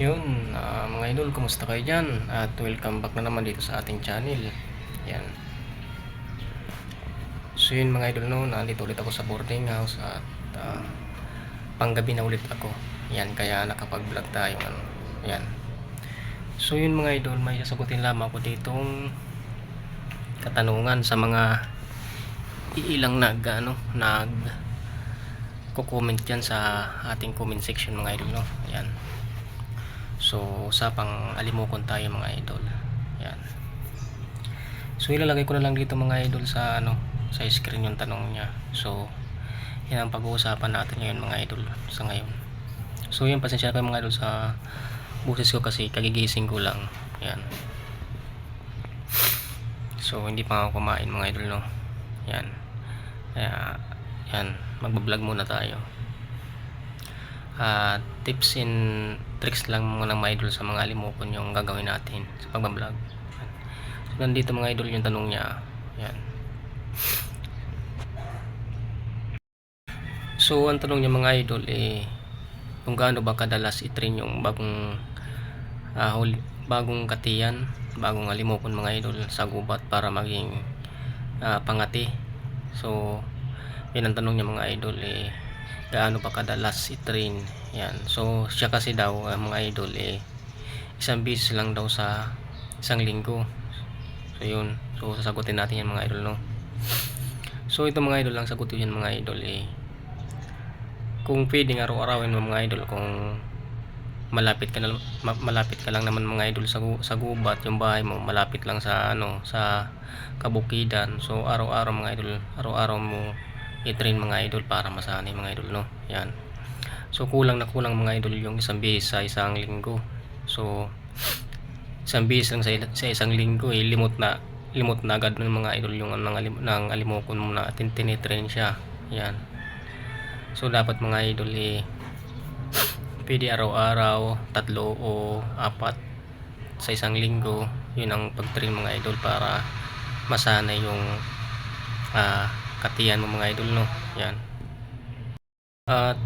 Yun, ah, mga idol, kumusta kayo dyan? At welcome back na naman dito sa ating channel. Yan. So yun mga idol, no, nandito ulit ako sa boarding house at ah, panggabi na ulit ako. Yan, kaya nakapag-vlog tayo. Ano. Yan. So yun mga idol, may sasagutin lamang ako ditong katanungan sa mga iilang nag, ano, nag ko-comment dyan sa ating comment section mga idol, no. Yan. So, usapang alimukon tayo mga idol. Yan. So, ilalagay ko na lang dito mga idol sa ano, sa screen yung tanong niya. So, yan ang pag-uusapan natin ngayon mga idol sa ngayon. So, yan pasensya kayo mga idol sa buses ko kasi kagigising ko lang. Yan. So, hindi pa ako kumain mga idol no. Yan. Kaya, yan. Magbablog muna tayo ah, tips and tricks lang muna mga idol sa mga limukon yung gagawin natin sa pagbablog. So, nandito mga idol yung tanong niya. Yan. So, ang tanong niya mga idol eh kung gaano ba kadalas i-train yung bagong ah, huli, bagong katiyan, bagong alimokon mga idol sa gubat para maging ah, pangati. So, yan ang tanong niya mga idol eh gaano pa kadalas i-train. Yan. So siya kasi daw uh, mga idol eh isang beses lang daw sa isang linggo. So yun. So sasagutin natin yan mga idol no? So ito mga idol lang sagutin yan mga idol eh kung pwedeng araw-arawin mo mga idol kung malapit ka na, ma- malapit ka lang naman mga idol sa, sa gubat yung bahay mo malapit lang sa ano sa kabukidan. So araw-araw mga idol araw-araw mo i-train mga idol para masanay mga idol no? Yan. So kulang na kulang mga idol yung isang beses sa isang linggo. So isang beses lang sa, sa isang linggo eh, limot na limot na agad ng mga idol yung ng, alim, ng alimokon mo na tin- tinitrain siya. Yan. So dapat mga idol eh pwede araw-araw tatlo o apat sa isang linggo. Yun ang pag-train mga idol para masanay yung ah katiyan mo mga idol no? Yan. At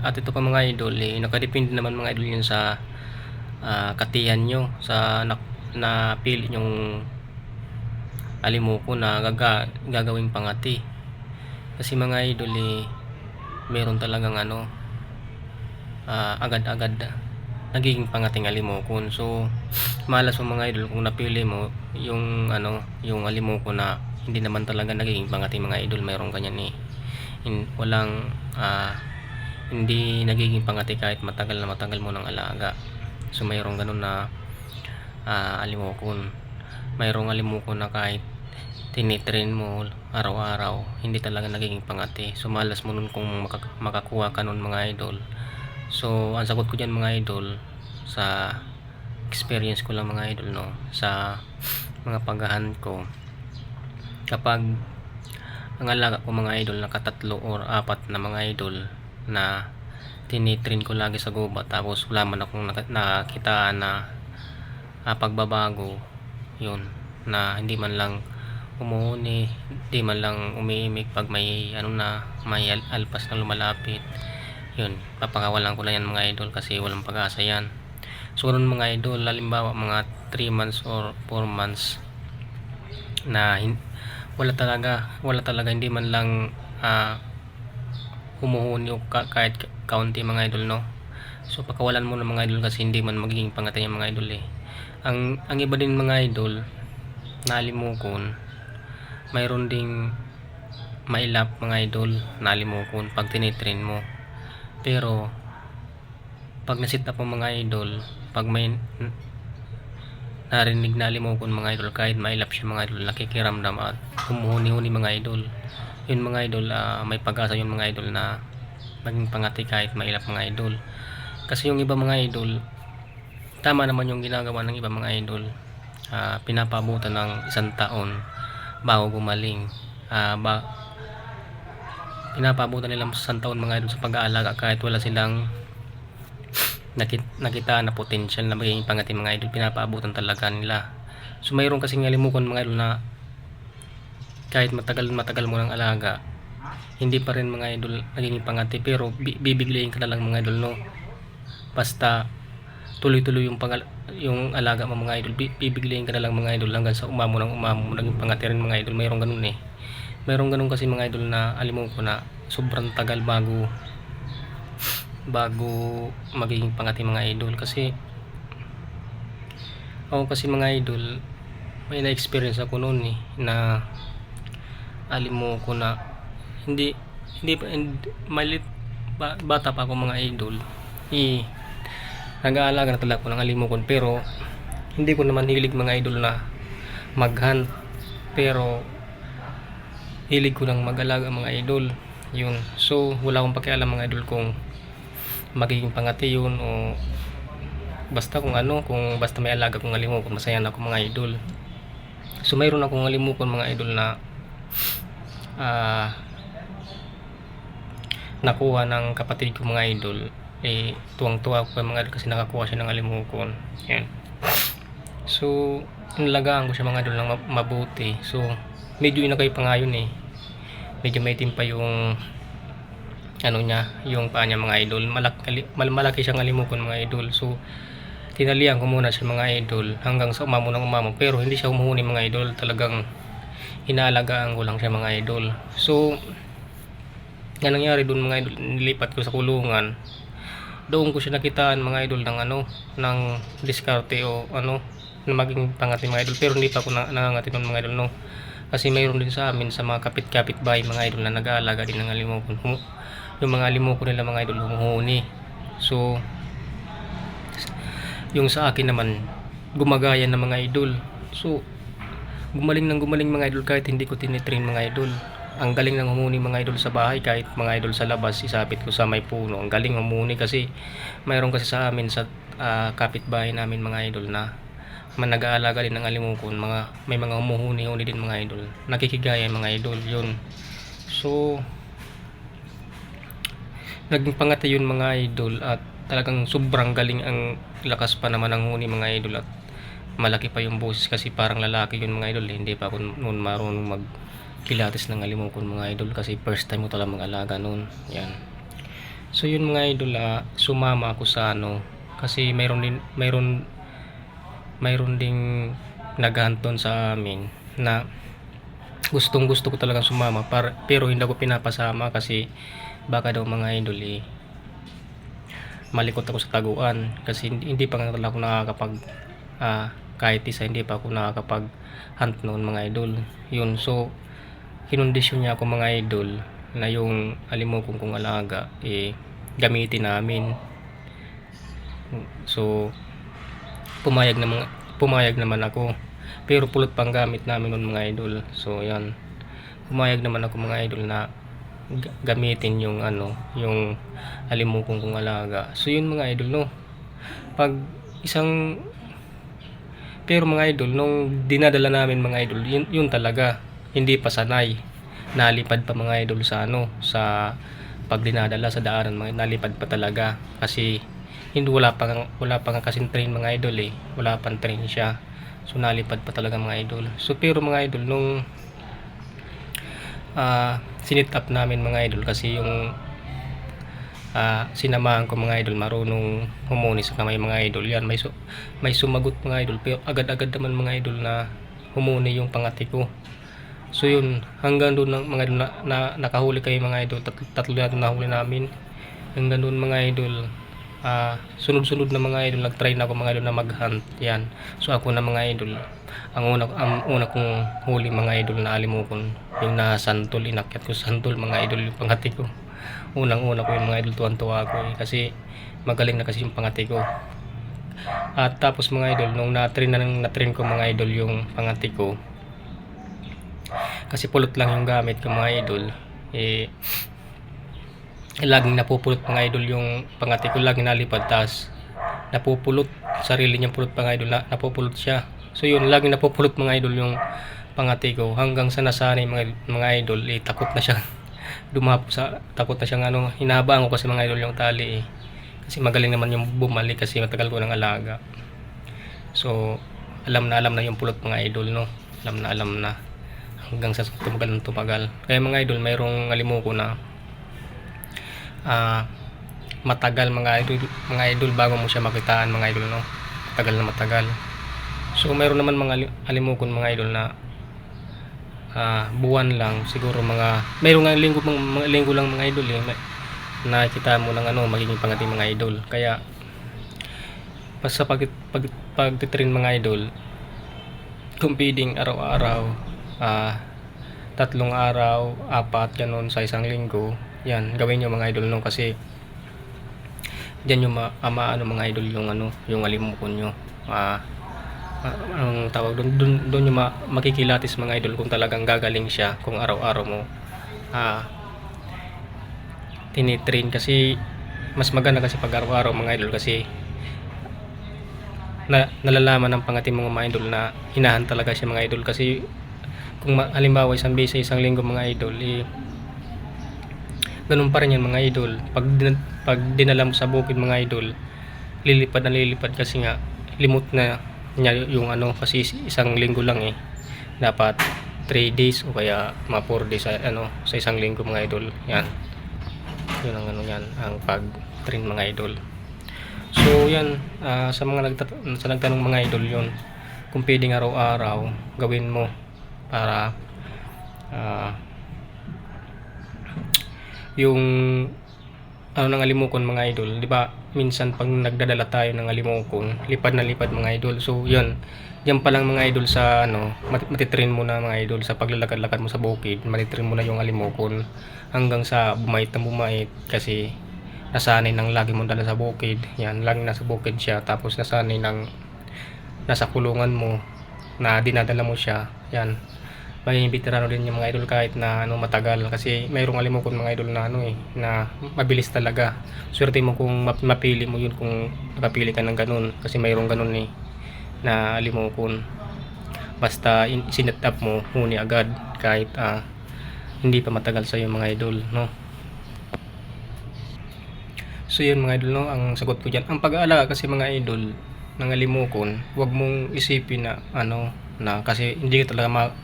at ito pa mga idol eh, nakadepende naman mga idol yun sa ah, katiyan nyo sa na, na pili yung alimuko na gaga, gagawing pangati. Kasi mga idol eh, meron talagang ano ah, agad-agad nagiging pangating alimokon so malas mo mga idol kung napili mo yung ano yung alimoko na hindi naman talaga nagiging pangati mga idol mayroong ganyan eh. In, walang ah, hindi nagiging pangati kahit matagal na matagal mo ng alaga. So mayroong ganun na ah, alimokon mayroong alimokon na kahit tinitrain mo araw-araw hindi talaga nagiging pangati so malas mo nun kung maka- makakuha ka nun mga idol. So ang sagot ko dyan mga idol sa experience ko lang mga idol no sa mga paghahan ko kapag ang alaga ko mga idol nakatatlo or apat na mga idol na tinitrain ko lagi sa gubat tapos wala man akong nakita na ah, pagbabago yun na hindi man lang umuuni hindi man lang umiimik pag may ano na may al- alpas na lumalapit yun papakawalan ko lang yan mga idol kasi walang pag-asa yan. So ganun mga idol halimbawa mga 3 months or 4 months na hin- wala talaga. Wala talaga. Hindi man lang ah humuhuni o ka- kahit kaunti mga idol no? So pakawalan mo ng mga idol kasi hindi man magiging pangatay yung mga idol eh. Ang ang iba din mga idol nalimukon mayroon ding mailap mga idol nalimukon pag tinitrain mo. Pero pag nasit up mga idol pag may narinig na limukon mga idol kahit mailap siya mga idol nakikiramdam at humuhuni-huni mga idol. Yun mga idol ah, may pag-asa yung mga idol na maging pangati kahit mailap mga idol. Kasi yung iba mga idol tama naman yung ginagawa ng iba mga idol. Ah, pinapabutan ng isang taon bago gumaling. Ah, ba pinapabutan nila sa isang taon mga idol sa pag-aalaga kahit wala silang nakita, nakita na potential na magiging pangati mga idol. Pinapaabutan talaga nila. So mayroon kasing alimukon mga idol na kahit matagal matagal mo ng alaga hindi pa rin mga idol nagiging pangati pero bi- bibiglayin ka na lang mga idol no? Basta tuloy-tuloy yung pag yung alaga mo mga idol. Bi- bibiglayin ka na lang mga idol hanggang sa umamo ng umamo naging pangati rin mga idol. Mayroong ganun eh. Mayroong ganun kasi mga idol na alimong na sobrang tagal bago bago magiging pangati mga idol. Kasi ako kasi mga idol may na-experience ako noon eh na alimo ko na hindi hindi pa malit ba, bata pa ako mga idol. Eh nag-aalaga na talaga ako ng alimokon pero hindi ko naman hilig mga idol na maghunt. Pero hilig ko lang mag-alaga mga idol. Yun. So wala akong pakialam mga idol kung magiging pangati yun o basta kung ano kung basta may alaga kong alimokon masaya na ako mga idol. So mayroon akong alimokon mga idol na ah nakuha ng kapatid ko mga idol. Eh tuwang-tuwa ako mga idol kasi nakakuha siya ng alimokon yan. So inalagaan ko siya mga idol ng ma- mabuti. So medyo inagay pa nga yun eh. Medyo may pa yung ano niya yung paa niya mga idol. Malaki, mal- malaki siyang alimokon mga idol. So tinalian ko muna siya mga idol hanggang sa umamo ng umamo. Pero hindi siya umuhuni mga idol. Talagang inaalagaan ko lang siya mga idol. So yan nangyari doon mga idol nilipat ko sa kulungan. Doon ko siya nakitaan mga idol ng ano ng diskarte o ano na maging pangati mga idol. Pero hindi pa ako na, nangangati noon mga idol no? Kasi mayroon din sa amin sa mga kapit-kapit bahay mga idol na nag-aalaga din ng alimokon yung mga alimokon nila mga idol humuhuni. So yung sa akin naman gumagaya ng mga idol. So gumaling ng gumaling mga idol kahit hindi ko tinitrain mga idol. Ang galing ng humuni mga idol sa bahay kahit mga idol sa labas isapit ko sa may puno. Ang galing humuni kasi mayroon kasi sa amin sa ah, kapitbahay namin mga idol na nag-aalaga din ng alimukon mga may mga humuhuni-huni din mga idol. Nakikigaya mga idol yun. So naging pangati yun mga idol at talagang sobrang galing ang lakas pa naman ng huni mga idol at malaki pa yung boses kasi parang lalaki yun mga idol eh. hindi pa ako noon marunong mag pilates ng alimokon mga idol kasi first time ko talaga mag-alaga noon yan so yun mga idol ah, sumama ako sa ano kasi mayroon din mayroon mayroon ding naghanton sa amin na gustong gusto ko talagang sumama para, pero hindi ako pinapasama kasi baka daw mga idol eh malikot ako sa taguan kasi hindi, hindi pa nga talaga ako nakakapag ah, kahit isa hindi pa ako nakakapag hunt noon mga idol. Yun so kinondisyon niya ako mga idol na yung alimokong kong alaga eh gamitin namin. So pumayag na mga pumayag naman ako. Pero pulot pang gamit namin noon mga idol. So yan. Pumayag naman ako mga idol na gamitin yung ano yung alimukong kong alaga. So yun mga idol no? Pag isang pero mga idol nung dinadala namin mga idol yun, yun talaga. Hindi pa sanay. Nalipad pa mga idol sa ano sa pag dinadala sa daanan mga nalipad pa talaga. Kasi hindi wala pa wala pa nga kasing train mga idol eh. Wala pang train siya. So nalipad pa talaga mga idol. So pero mga idol nung ah sinit up namin mga idol kasi yung ah sinamahan ko mga idol marunong humuni sa kamay mga idol. Yan may su- may sumagot mga idol pero agad-agad naman mga idol na humuni yung pangati ko. So yun hanggang doon ng mga idol na, na nakahuli kayo mga idol tat, tatlo na nahuli namin. Hanggang doon mga idol ah sunod-sunod na mga idol nag-try na ako mga idol na mag-hunt yan. So ako na mga idol ang una ang una kong huli mga idol na alimokon yung na santol inakyat ko sa santol mga idol yung pangati ko. Unang una ko yung mga idol tuwan-tuwa ako eh, kasi magaling na kasi yung pangati ko. At tapos mga idol nung na-train na na-train ko mga idol yung pangati ko kasi pulot lang yung gamit ko mga idol eh laging napupulot mga idol yung pangati ko laging nalipad tas napupulot sarili niyang pulot mga idol na napupulot siya. So yun laging napupulot mga idol yung pangati ko hanggang sa nasanay mga, mga idol eh takot na siya dumapo sa takot na siyang ano hinabaan ko kasi mga idol yung tali eh kasi magaling naman yung bumalik kasi matagal ko ng alaga so alam na alam na yung pulot mga idol no alam na alam na hanggang sa tumagal ng tumagal kaya mga idol mayroong alimuko na ah matagal mga idol, mga idol bago mo siya makitaan mga idol no. Matagal na matagal. So mayroon naman mga ali- alimokon mga idol na ah, buwan lang siguro mga mayroon nga linggo mga, mga linggo lang mga idol eh. Na- nakikita mo lang ano magiging pangating mga idol. Kaya basta pag, pag pagtitrain mga idol kung pwedeng araw-araw ah tatlong araw apat ganun sa isang linggo yan gawin nyo mga idol no? Kasi diyan yung ma, ama, ano mga idol yung ano yung alimukon nyo. Ah ah, anong tawag doon doon doon yung ma- makikilatis mga idol kung talagang gagaling siya kung araw-araw mo ah tinitrain. Kasi mas maganda kasi pag araw-araw mga idol kasi na nalalaman ng pangating mga idol na hinahan talaga siya mga idol. Kasi kung ma- halimbawa isang beses sa isang linggo mga idol eh ganun pa rin yan mga idol. Pag, din- pag dinala mo sa bukid mga idol lilipad na lilipad kasi nga limot na niya yung ano kasi is- isang linggo lang eh. Dapat 3 days o kaya mga 4 days ano, sa isang linggo mga idol. Yan. Yun ang ano yan ang pag train mga idol. So yan ah, sa mga nagtat sa nagtanong mga idol yun. Kung pwedeng araw-araw gawin mo para ah, yung ano ng alimokon mga idol, 'di ba? Minsan pag nagdadala tayo ng alimokon, lipad na lipad mga idol. So, 'yun. Diyan pa lang mga idol sa ano, mat- matitrain mo na mga idol sa paglalakad-lakad mo sa bukid, matitrain mo na yung alimokon hanggang sa bumait na bumait kasi nasanay nang lagi mo dala sa bukid. Yan, lagi nasa bukid siya tapos nasanay nang nasa kulungan mo na dinadala mo siya. Yan magiging veterano din yung mga idol kahit na ano matagal. Kasi mayroong alimokon mga idol na ano eh na mabilis talaga. Swerte mo kung map- mapili mo yun kung nakapili ka ng ganun. Kasi mayroong ganun eh na alimokon basta in, sinet up mo huni agad kahit ah, hindi pa matagal sa mga idol no? So yun mga idol no? Ang sagot ko dyan ang pag-aalaga kasi mga idol ng alimokon huwag mong isipin na ano na kasi hindi ka talaga ma-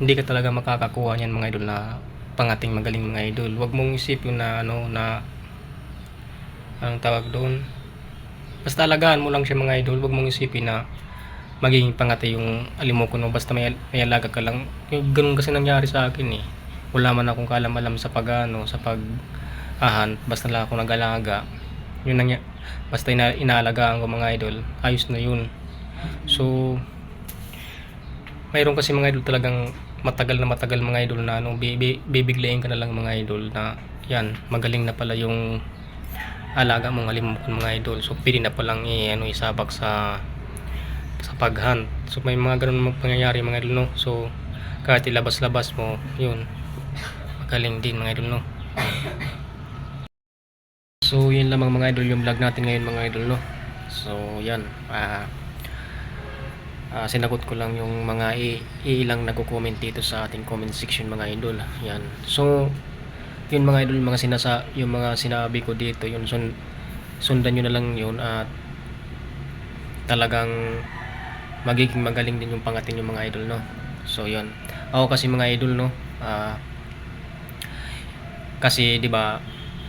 hindi ka talaga makakakuha niyan mga idol na pangating magaling mga idol. Huwag mong isipin na ano na anong tawag doon. Basta alagaan mo lang siya mga idol. Huwag mong isipin na magiging pangati yung alimokon mo. Basta may, may alaga ka lang. Yung ganun kasi nangyari sa akin eh. Wala man akong kalam-alam sa pag ano, sa pag ahan. Basta lang ako nag-alaga. Yun nangya basta ina inaalagaan ko mga idol. Ayos na yun. So, mayroon kasi mga idol talagang matagal na matagal mga idol na ano, bibi, bibiglayin ka na lang mga idol na yan, magaling na pala yung alaga mong alimokon mga idol. So, pwede na palang i, ano, isabak sa sa paghunt. So, may mga ganun mga pangyayari mga idol, no? So, kahit ilabas-labas mo, yun, magaling din mga idol, no? So, yun lamang mga idol yung vlog natin ngayon mga idol, no? So, yan, ah, Ah, sinagot ko lang yung mga ilang nagko-comment dito sa ating comment section mga idol. Yan. So, yun mga idol, mga sinasa yung mga sinabi ko dito, yun sun sundan niyo na lang yun at talagang magiging magaling din yung pangatin yung mga idol, no. So, yun. Ako kasi mga idol, no. Ah, kasi 'di ba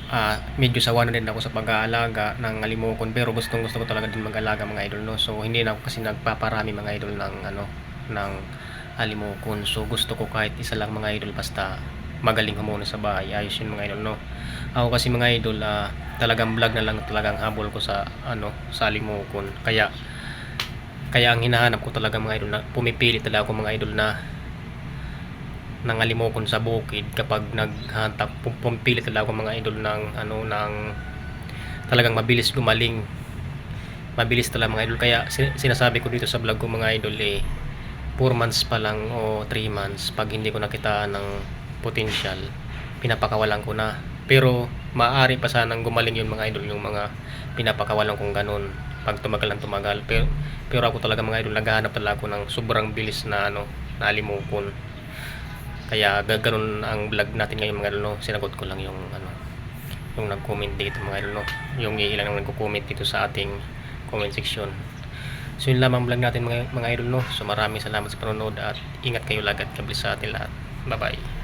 ah medyo sawa na din ako sa pag-aalaga ng alimokon pero gustong gusto ko talaga din mag-alaga mga idol no? So hindi na ako kasi nagpaparami mga idol ng ano ng alimokon so gusto ko kahit isa lang mga idol basta magaling humuna sa bahay. Ayos yun mga idol no? Ako kasi mga idol ah, talagang vlog na lang talagang habol ko sa ano sa alimokon kaya kaya ang hinahanap ko talaga mga idol na pumipili talaga ako mga idol na ng sa bukid kapag naghanap pum- pumipili talaga ako mga idol ng ano ng talagang mabilis gumaling. Mabilis talaga mga idol. Kaya sin- sinasabi ko dito sa vlog ko mga idol eh 4 months pa lang o 3 months pag hindi ko nakita ng potential pinapakawalan ko na. Pero maaari pa sanang gumaling yun mga idol yung mga pinapakawalan kong ganun pag tumagal ng tumagal. Pero, pero ako talaga mga idol naghahanap talaga ako ng sobrang bilis na ano na alimokon kaya gaganoon ang vlog natin ngayon mga idol no? Sinagot ko lang yung ano yung nag-comment dito mga idol no? Yung ilan ang nagko-comment dito sa ating comment section. So yun lamang vlog natin mga, mga idol so maraming salamat sa panonood at ingat kayo lagat kablis sa atin lahat. Bye bye